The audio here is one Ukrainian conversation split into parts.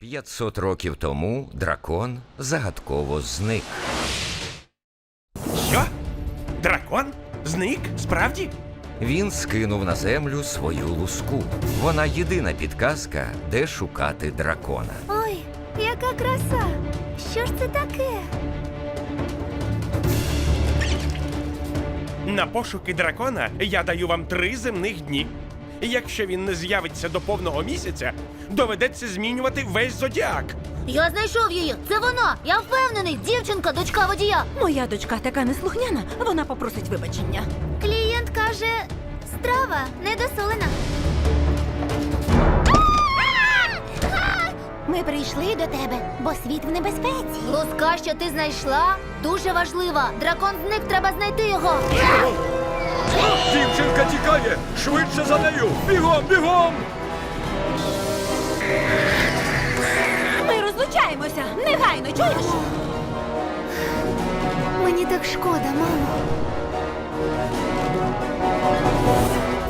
500 років тому дракон загадково зник. Що? Дракон? Зник? Справді? Він скинув на землю свою луску. Вона єдина підказка, де шукати дракона. Ой, яка краса! Що ж це таке? На пошуки дракона я даю вам три земних дні. Якщо він не з'явиться до повного місяця, доведеться змінювати весь зодіак. Я знайшов її! Це вона! Я впевнений! Дівчинка, дочка водія! Моя дочка така неслухняна, вона попросить вибачення. Клієнт каже, страва недосолена. Ми прийшли до тебе, бо світ в небезпеці. Луска, що ти знайшла, дуже важлива. Дракон зник, треба знайти його. Дівчинка тікає! Швидше за нею! Бігом, бігом! Ми розлучаємося! Негайно, чуєш? Мені так шкода, мамо.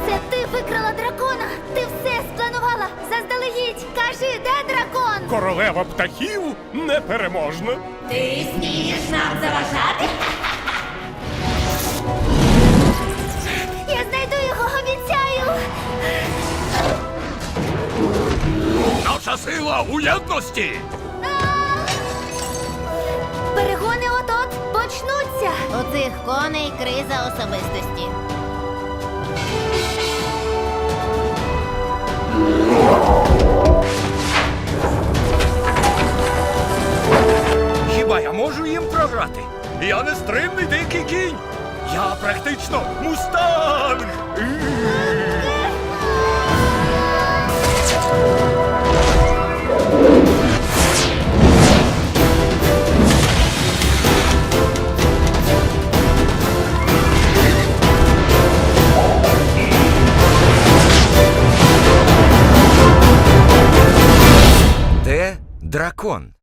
Це ти викрала дракона! Ти все спланувала! Заздалегідь! Кажи, де дракон? Королева птахів непереможна. Ти смієш нам заважати? Наша сила у єдності! Перегони от-от почнуться! У цих коней криза особистості. Хіба я можу їм програти? Я не стримний дикий кінь! Я практично мустанг! Дракон?